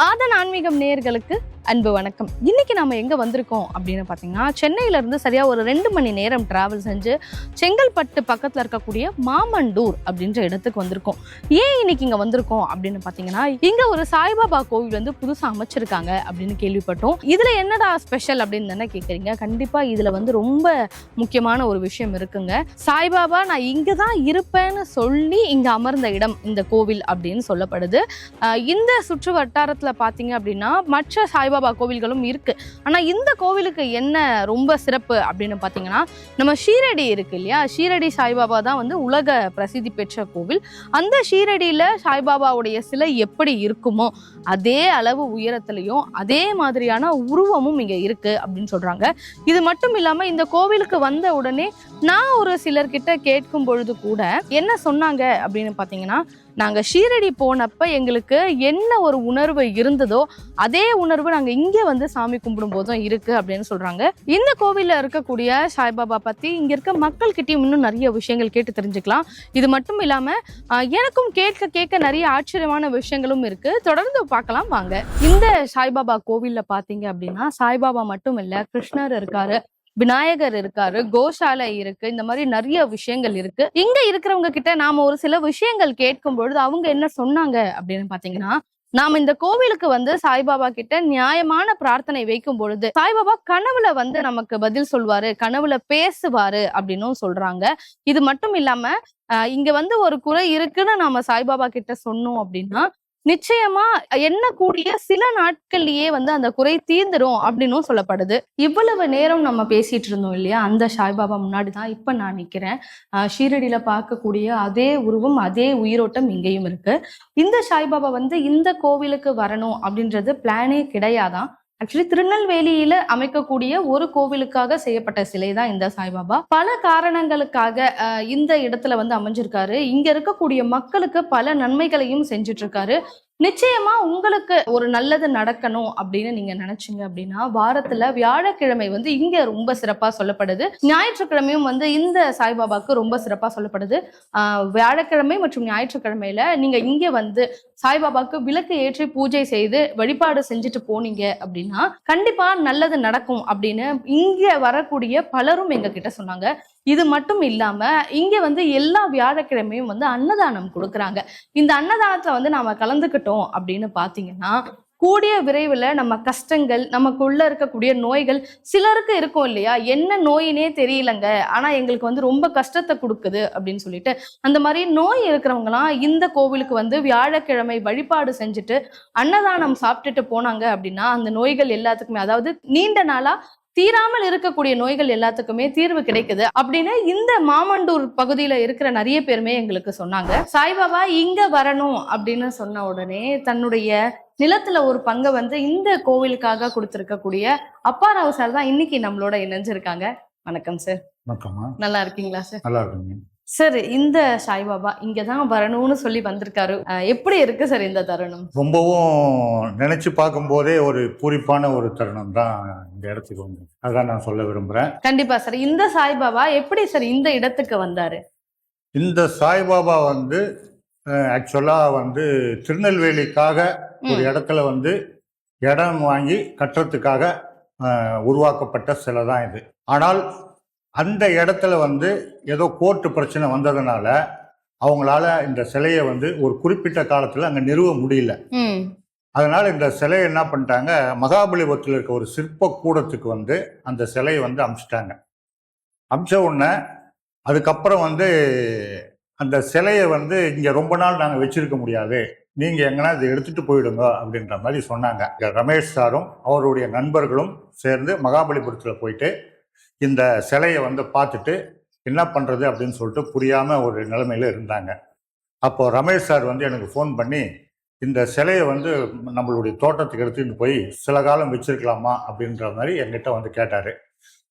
ஆதன் ஆன்மீகம் நேயர்களுக்கு அன்பு வணக்கம். இன்னைக்கு நாம எங்க வந்திருக்கோம் அப்படின்னு பாத்தீங்கன்னா சென்னையில இருந்து சரியா ஒரு ரெண்டு மணி நேரம் டிராவல் செஞ்சு செங்கல்பட்டு பக்கத்துல இருக்கக்கூடிய மாமண்டூர் அப்படின்ற இடத்துக்கு வந்திருக்கோம். ஏன் இன்னைக்கு இங்க வந்திருக்கோம் அப்படின்னு பாத்தீங்கன்னா இங்க ஒரு சாய்பாபா கோவில் வந்து புதுசா அமைச்சிருக்காங்க அப்படின்னு கேள்விப்பட்டோம். இதுல என்னடா ஸ்பெஷல் அப்படின்னு தானே கேக்குறீங்க. கண்டிப்பா இதுல வந்து ரொம்ப முக்கியமான ஒரு விஷயம் இருக்குங்க. சாய்பாபா நான் இங்க தான் இருப்பேன்னு சொல்லி இங்க அமர்ந்த இடம் இந்த கோவில் அப்படின்னு சொல்லப்படுது. இந்த சுற்று வட்டாரத்துல பாத்தீங்க அப்படின்னா மற்ற சாய்பாபா கோவில்களும் இருக்கு. ஆனா இந்த கோவிலுக்கு என்ன ரொம்ப சிறப்பு அப்படின்னு பாத்தீங்கன்னா நம்ம ஷீரடி இருக்கு இல்லையா? ஷீரடி சாய்பாபா தான் வந்து உலக பிரசித்தி பெற்ற கோவில். அந்த ஷீரடியில சாய்பாபாவுடைய சிலை எப்படி இருக்குமோ அதே அளவு உயரத்திலையும் அதே மாதிரியான உருவமும் இங்க இருக்கு அப்படின்னு சொல்றாங்க. இது மட்டும் இல்லாம இந்த கோவிலுக்கு வந்த உடனே நான் ஒரு சிலர்கிட்ட கேட்கும் பொழுது கூட என்ன சொன்னாங்க அப்படின்னு பாத்தீங்கன்னா நாங்கள் ஷீரடி போனப்போ எங்களுக்கு என்ன ஒரு உணர்வு இருந்ததோ அதே உணர்வு நாங்கள் இங்கே வந்து சாமி கும்பிடும் போதும் இருக்குது அப்படின்னு சொல்கிறாங்க இந்த கோவிலில் இருக்கக்கூடிய சாய்பாபா பற்றி இங்கே இருக்க மக்கள்கிட்டையும் இன்னும் நிறைய விஷயங்கள் கேட்டு தெரிஞ்சுக்கலாம். இது மட்டும் இல்லாமல் எனக்கும் கேட்க கேட்க நிறைய ஆச்சரியமான விஷயங்களும் இருக்குது தொடர்ந்து பார்க்கலாம் வாங்க. இந்த சாய்பாபா கோவிலில் பார்த்தீங்க அப்படின்னா சாய்பாபா மட்டும் இல்லை கிருஷ்ணர் இருக்காரு. விநாயகர் இருக்காரு கோஷாலை இருக்கு இந்த மாதிரி நிறைய விஷயங்கள் இருக்கு. இங்க இருக்கிறவங்க கிட்ட நாம ஒரு சில விஷயங்கள் கேட்கும் பொழுது அவங்க என்ன சொன்னாங்க அப்படின்னு பாத்தீங்கன்னா நாம இந்த கோவிலுக்கு வந்து சாய்பாபா கிட்ட நியாயமான பிரார்த்தனை வைக்கும் பொழுது சாய்பாபா கனவுல வந்து நமக்கு பதில் சொல்வாரு கனவுல பேசுவாரு அப்படின்னும் சொல்றாங்க. இது மட்டும் இல்லாம ஆஹ் இங்க வந்து ஒரு குறை இருக்குன்னு நாம சாய்பாபா கிட்ட சொன்னோம் அப்படின்னா நிச்சயமா எண்ணக்கூடிய சில நாட்கள்லயே வந்து அந்த குறை தீர்ந்துடும் அப்படின்னும் சொல்லப்படுது. இவ்வளவு நேரம் நம்ம பேசிட்டு இருந்தோம் இல்லையா? அந்த சாய்பாபா முன்னாடி தான் இப்ப நான் நிக்கிறேன். ஆஹ் ஷீரடியில பார்க்கக்கூடிய அதே உருவம் அதே உயிரோட்டம் இங்கேயும் இருக்கு. இந்த சாய்பாபா வந்து இந்த கோவிலுக்கு வரணும் அப்படின்றது பிளானே கிடையாதான். ஆக்சுவலி திருநெல்வேலியில அமைக்கக்கூடிய ஒரு கோவிலுக்காக செய்யப்பட்ட சிலை தான் இந்த சாய்பாபா. பல காரணங்களுக்காக இந்த இடத்துல வந்து அமைஞ்சிருக்காரு. இங்க இருக்கக்கூடிய மக்களுக்கு பல நன்மைகளையும் செஞ்சுட்டு இருக்காரு நிச்சயமா உங்களுக்கு ஒரு நல்லது நடக்கணும் அப்படின்னு நீங்க நினைச்சீங்க அப்படின்னா வாரத்துல வியாழக்கிழமை வந்து இங்க ரொம்ப சிறப்பா சொல்லப்படுது. ஞாயிற்றுக்கிழமையும் வந்து இந்த சாய்பாபாக்கு ரொம்ப சிறப்பா சொல்லப்படுது. வியாழக்கிழமை மற்றும் ஞாயிற்றுக்கிழமையில நீங்க இங்க வந்து சாய்பாபாக்கு விளக்கு ஏற்றி பூஜை செய்து வழிபாடு செஞ்சுட்டு போனீங்க அப்படின்னா கண்டிப்பா நல்லது நடக்கும் அப்படின்னு இங்க வரக்கூடிய பலரும் எங்க கிட்ட சொன்னாங்க. இது மட்டும் இல்லாம இங்க வந்து எல்லா வியாழக்கிழமையும் வந்து அன்னதானம் கொடுக்குறாங்க. இந்த அன்னதானத்துல வந்து நாம கலந்துக்கிட்டோம் அப்படின்னு பாத்தீங்கன்னா கூடிய விரைவில் நம்ம கஷ்டங்கள் நமக்குள்ள இருக்கக்கூடிய நோய்கள் சிலருக்கு இருக்கும் இல்லையா? என்ன நோயினே தெரியலங்க. ஆனா எங்களுக்கு வந்து ரொம்ப கஷ்டத்தை கொடுக்குது அப்படின்னு சொல்லிட்டு அந்த மாதிரி நோய் இருக்கிறவங்களாம் இந்த கோவிலுக்கு வந்து வியாழக்கிழமை வழிபாடு செஞ்சுட்டு அன்னதானம் சாப்பிட்டுட்டு போனாங்க அப்படின்னா அந்த நோய்கள் எல்லாத்துக்குமே அதாவது நீண்ட நாளா தீராமல் இருக்கக்கூடிய நோய்கள் எல்லாத்துக்குமே தீர்வு கிடைக்குது அப்படின்னு இந்த மாமண்டூர் பகுதியில இருக்கிற நிறைய பேருமே எங்களுக்கு சொன்னாங்க. சாய்பாபா இங்க வரணும் அப்படின்னு சொன்ன உடனே தன்னுடைய நிலத்துல ஒரு பங்கை வந்து இந்த கோவிலுக்காக கொடுத்திருக்கக்கூடிய அப்பாராவ் சார் தான் இன்னைக்கு நம்மளோட இணைஞ்சிருக்காங்க. வணக்கம் சார். வணக்கம்மா. நல்லா இருக்கீங்களா சார்? நல்லா இருக்குங்க. சார் இந்த சாய்பாபா இங்க தான் வரணும்னு சொல்லி வந்திருக்காரு. எப்படி இருக்கு சார் இந்த தருணம்? ரொம்பவும் நினைச்சு பார்க்கும்போதே ஒரு பூரிப்பான ஒரு தருணம் தான் இந்த இடத்துக்கு வந்து. அதான் நான் சொல்ல விரும்புகிறேன் கண்டிப்பா சார். இந்த சாய்பாபா எப்படி சார் இந்த இடத்துக்கு வந்தாரு? இந்த சாய்பாபா வந்து ஆக்சுவலாக வந்து திருநெல்வேலிக்காக ஒரு இடத்துல வந்து இடம் வாங்கி கட்டுறதுக்காக உருவாக்கப்பட்ட சிலை தான் இது. ஆனால் அந்த இடத்துல வந்து ஏதோ கோர்ட்டு பிரச்சனை வந்ததுனால அவங்களால இந்த சிலையை வந்து ஒரு குறிப்பிட்ட காலத்தில் அங்கே நிறுவ முடியல. அதனால இந்த சிலையை என்ன பண்ணிட்டாங்க மகாபலிபுரத்தில் இருக்க ஒரு சிற்ப கூடத்துக்கு வந்து அந்த சிலையை வந்து அமிச்சிட்டாங்க. அமிச்ச உடனே அதுக்கப்புறம் வந்து அந்த சிலையை வந்து இங்கே ரொம்ப நாள் நாங்கள் வச்சிருக்க முடியாது. நீங்கள் எங்கன்னா இதை எடுத்துட்டு போயிடுங்க அப்படின்ற மாதிரி சொன்னாங்க. ரமேஷ் சாரும் அவருடைய நண்பர்களும் சேர்ந்து மகாபலிபுரத்தில் போயிட்டு இந்த சிலையை வந்து பார்த்துட்டு என்ன பண்ணுறது அப்படின்னு சொல்லிட்டு புரியாமல் ஒரு நிலைமையில இருந்தாங்க. அப்போ ரமேஷ் சார் வந்து எனக்கு ஃபோன் பண்ணி இந்த சிலையை வந்து நம்மளுடைய தோட்டத்துக்கு எடுத்துட்டு போய் சில காலம் வச்சிருக்கலாமா அப்படின்ற மாதிரி என்கிட்ட வந்து கேட்டார்.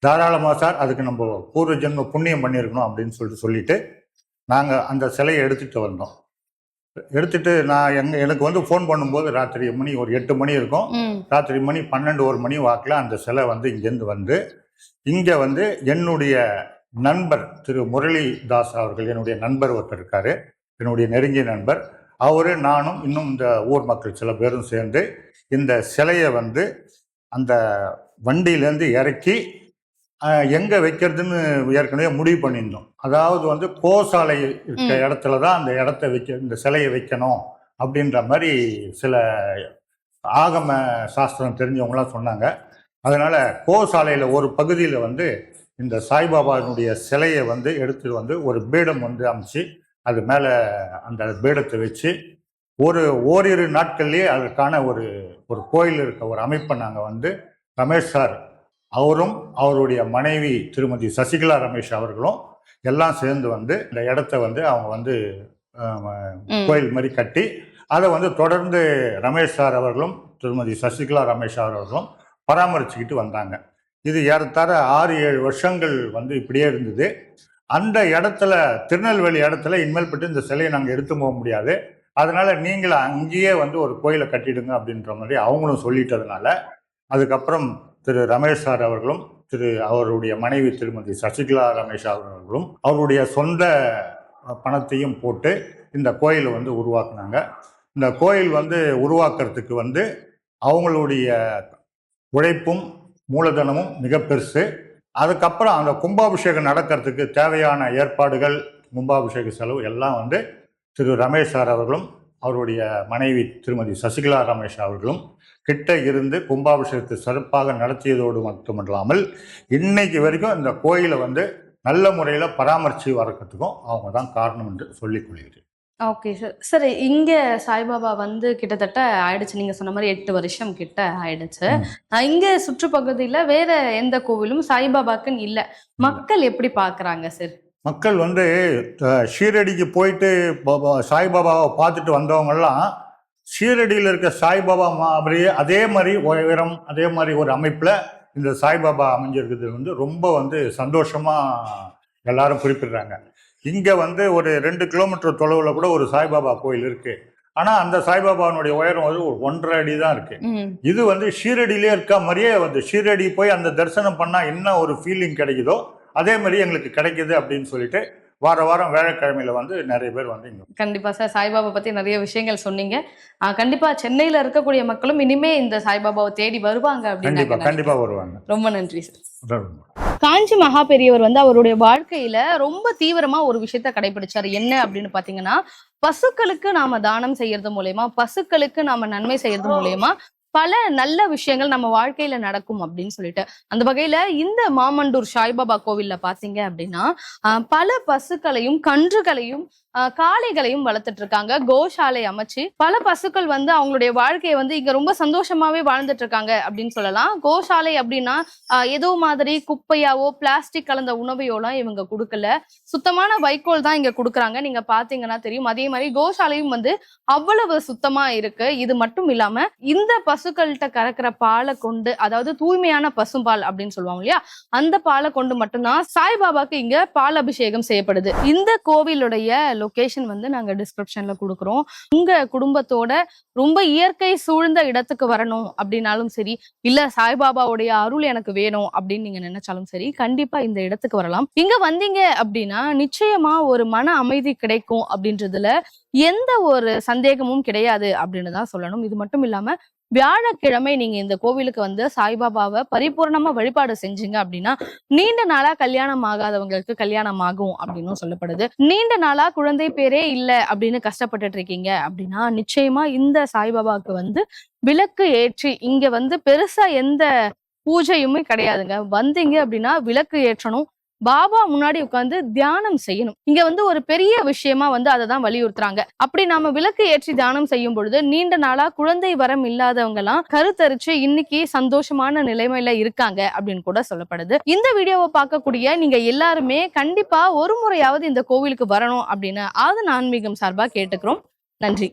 தாராளமாக சார் அதுக்கு நம்ம பூர்வ ஜென்ம புண்ணியம் பண்ணியிருக்கணும் அப்படின்னு சொல்லிட்டு சொல்லிட்டு நாங்கள் அந்த சிலையை எடுத்துகிட்டு வந்தோம். எடுத்துட்டு நான் எங்க எனக்கு வந்து ஃபோன் பண்ணும்போது ராத்திரி மணி ஒரு எட்டு மணி இருக்கும். ராத்திரி மணி பன்னெண்டு ஒரு மணி வாக்கில் அந்த சிலை வந்து இங்கேருந்து வந்து இங்கே வந்து என்னுடைய நண்பர் திரு முரளிதாஸ் அவர்கள் என்னுடைய நண்பர் ஒருத்தர் இருக்காரு. என்னுடைய நெருங்கிய நண்பர். அவரு நானும் இன்னும் இந்த ஊர் மக்கள் சில பேரும் சேர்ந்து இந்த சிலையை வந்து அந்த வண்டியிலேருந்து இறக்கி எங்க வைக்கிறதுன்னு ஏற்கனவே முடிவு பண்ணியிருந்தோம். அதாவது வந்து கோசாலை இருக்க. இடத்துல தான் அந்த இடத்த வைக்க இந்த சிலையை வைக்கணும் அப்படின்ற மாதிரி சில ஆகம சாஸ்திரம் தெரிஞ்சவங்களாம் சொன்னாங்க. அதனால கோசாலையில் ஒரு பகுதியில் வந்து இந்த சாய்பாபாவினுடைய சிலையை வந்து எடுத்து வந்து ஒரு பீடம் வந்து அமைச்சு அது மேலே அந்த பீடத்தை வச்சு ஒரு ஓரிரு நாட்கள்லேயே அதற்கான ஒரு ஒரு கோயில் இருக்க ஒரு அமைப்பை நாங்கள் வந்து ரமேஷ் சார் அவரும் அவருடைய மனைவி திருமதி சசிகலா ரமேஷ் அவர்களும் எல்லாம் சேர்ந்து வந்து இந்த இடத்த வந்து அவங்க வந்து. கோயில் மாதிரி கட்டி அதை வந்து தொடர்ந்து ரமேஷ் சார் அவர்களும் திருமதி சசிகலா ரமேஷ் அவர்களும் பராமரிச்சுக்கிட்டு வந்தாங்க. இது ஏறத்தாழ ஆறு ஏழு வருஷங்கள் வந்து இப்படியே இருந்தது. அந்த இடத்துல திருநெல்வேலி இடத்துல இனிமேல் பட்டு இந்த சிலையை நாங்கள் எடுத்து போக முடியாது. அதனால நீங்கள் அங்கேயே வந்து ஒரு கோயிலை கட்டிடுங்க அப்படின்ற மாதிரி அவங்களும் சொல்லிட்டதுனால அதுக்கப்புறம் திரு ரமேஷ் சார் அவர்களும் திரு அவருடைய மனைவி திருமதி சசிகலா ரமேஷ் அவர்களும் அவருடைய சொந்த பணத்தையும் போட்டு இந்த கோயிலை வந்து உருவாக்குனாங்க. இந்த கோயில் வந்து உருவாக்குறதுக்கு வந்து அவங்களுடைய உழைப்பும் மூலதனமும் மிக பெருசு. அதுக்கப்புறம் அந்த கும்பாபிஷேகம் நடக்கிறதுக்கு தேவையான ஏற்பாடுகள் கும்பாபிஷேக செலவு எல்லாம் வந்து திரு ரமேஷ் சார் அவர்களும் அவருடைய மனைவி திருமதி சசிகலா ரமேஷ் அவர்களும் கிட்ட இருந்து கும்பாபிஷேகத்தை சிறப்பாக நடத்தியதோடு மட்டுமல்லாமல் இன்னைக்கு வரைக்கும் இந்த கோயிலை வந்து நல்ல முறையில் பராமரித்து வரக்கிறதுக்கும் அவங்க தான் காரணம் என்று சொல்லிக் கொள்கிறேன். ஓகே சார் சார் இங்க சாய்பாபா வந்து கிட்டத்தட்ட ஆயிடுச்சு. நீங்க சொன்ன மாதிரி எட்டு வருஷம் கிட்ட ஆயிடுச்சு. இங்க சுற்றுப்பகுதியில வேற எந்த கோவிலும் சாய்பாபாக்குன்னு இல்ல. மக்கள் எப்படி பாக்குறாங்க சார் மக்கள் வந்து ஷீரடிக்கு போயிட்டு பாபா சாய்பாபாவை பார்த்துட்டு வந்தவங்கெல்லாம் ஷீரடியில் இருக்க சாய்பாபா மாதிரி அதே மாதிரி உயரம் அதே மாதிரி ஒரு அமைப்பில் இந்த சாய்பாபா அமைஞ்சிருக்கிறது வந்து ரொம்ப வந்து சந்தோஷமாக எல்லாரும் குறிப்பிடுறாங்க. இங்கே வந்து ஒரு ரெண்டு கிலோமீட்டர் தொலைவில் கூட ஒரு சாய்பாபா கோயில் இருக்குது ஆனால் அந்த சாய்பாபாவினுடைய உயரம் வந்து ஒரு ஒன்றரை அடி தான் இருக்குது இது வந்து ஷீரடியிலே இருக்க மாதிரியே வந்து ஷீரடி போய் அந்த தரிசனம் பண்ணால் என்ன ஒரு ஃபீலிங் கிடைக்குதோ அதே மாதிரி எங்களுக்கு கிடைக்குது அப்படின்னு சொல்லிட்டு வார வாரம் வேலைக்கிழமையில வந்து நிறைய பேர் வந்து இங்க கண்டிப்பா சார். சாய்பாபா பத்தி நிறைய விஷயங்கள் சொன்னீங்க. கண்டிப்பா சென்னையில இருக்கக்கூடிய மக்களும் இனிமே இந்த சாய்பாபாவை தேடி வருவாங்க அப்படின்னு கண்டிப்பா கண்டிப்பா வருவாங்க. ரொம்ப நன்றி சார். காஞ்சி மகா பெரியவர் வந்து அவருடைய வாழ்க்கையில ரொம்ப தீவிரமா ஒரு விஷயத்த கடைபிடிச்சாரு. என்ன அப்படின்னு பாத்தீங்கன்னா பசுக்களுக்கு நாம தானம் செய்யறது மூலயமா பசுக்களுக்கு நாம நன்மை செய்யறது மூலயமா பல நல்ல விஷயங்கள் நம்ம வாழ்க்கையில நடக்கும் அப்படின்னு சொல்லிட்டு. அந்த வகையில இந்த மாமண்டூர் சாய்பாபா கோவில்ல பாத்தீங்க அப்படின்னா பல பசுக்களையும் கன்றுகளையும் காளைகளையும் வளர்த்துட்டு இருக்காங்க. கோசாலை அமைச்சு பல பசுக்கள் வந்து அவங்களுடைய வாழ்க்கையை வந்து இங்க ரொம்ப சந்தோஷமாவே வாழ்ந்துட்டு இருக்காங்க அப்படின்னு சொல்லலாம். கோசாலை அப்படின்னா ஏதோ மாதிரி குப்பையாவோ பிளாஸ்டிக் கலந்த உணவையோலாம் இவங்க கொடுக்கல. சுத்தமான வைக்கோல் தான் இங்க கொடுக்குறாங்க. நீங்க பாத்தீங்கன்னா தெரியும். அதே மாதிரி கோசாலையும் வந்து அவ்வளவு சுத்தமா இருக்கு. இது மட்டும் இல்லாம இந்த பசு பசுக்கள்கிட்ட கறக்கிற பாலை கொண்டு அதாவது தூய்மையான பசும்பால் அப்படின்னு சொல்லுவாங்க இல்லையா? அந்த பாலை கொண்டு மட்டும்தான் சாய்பாபாக்கு இங்க பால் அபிஷேகம் செய்யப்படுது. இந்த கோவிலுடைய லொகேஷன் வந்து நாங்க டிஸ்கிரிப்ஷன்ல கொடுக்குறோம். உங்க குடும்பத்தோட ரொம்ப இயற்கை சூழ்ந்த இடத்துக்கு வரணும் அப்படின்னாலும் சரி இல்ல சாய்பாபாவுடைய அருள் எனக்கு வேணும் அப்படின்னு நீங்க நினைச்சாலும் சரி கண்டிப்பா இந்த இடத்துக்கு வரலாம். இங்க வந்தீங்க அப்படின்னா நிச்சயமா ஒரு மன அமைதி கிடைக்கும் அப்படின்றதுல எந்த ஒரு சந்தேகமும் கிடையாது அப்படின்னு தான் சொல்லணும். இது மட்டும் இல்லாம வியாழக்கிழமை நீங்க இந்த கோவிலுக்கு வந்து சாய்பாபாவை பரிபூர்ணமா வழிபாடு செஞ்சீங்க அப்படின்னா நீண்ட நாளா கல்யாணம் ஆகாதவங்களுக்கு கல்யாணம் ஆகும் அப்படின்னு சொல்லப்படுது. நீண்ட நாளா குழந்தை பேரே இல்லை அப்படின்னு கஷ்டப்பட்டுட்டு இருக்கீங்க அப்படின்னா நிச்சயமா இந்த சாய்பாபாவுக்கு வந்து விளக்கு ஏற்றி இங்க வந்து பெருசா எந்த பூஜையுமே கிடையாதுங்க. வந்தீங்க அப்படின்னா விளக்கு ஏற்றணும். பாபா முன்னாடி உட்காந்து தியானம் செய்யணும். இங்க வந்து ஒரு பெரிய விஷயமா வந்து அதை தான் வலியுறுத்துறாங்க. அப்படி நாம விளக்கு ஏற்றி தியானம் செய்யும் பொழுது நீண்ட நாளா குழந்தை வரம் இல்லாதவங்க எல்லாம் கருத்தரிச்சு இன்னைக்கு சந்தோஷமான நிலைமையில இருக்காங்க அப்படின்னு கூட சொல்லப்படுது. இந்த வீடியோவை பார்க்கக்கூடிய நீங்க எல்லாருமே கண்டிப்பா ஒரு முறையாவது இந்த கோவிலுக்கு வரணும் அப்படின்னு ஆதன் ஆன்மீகம் சார்பா கேட்டுக்கிறோம். நன்றி.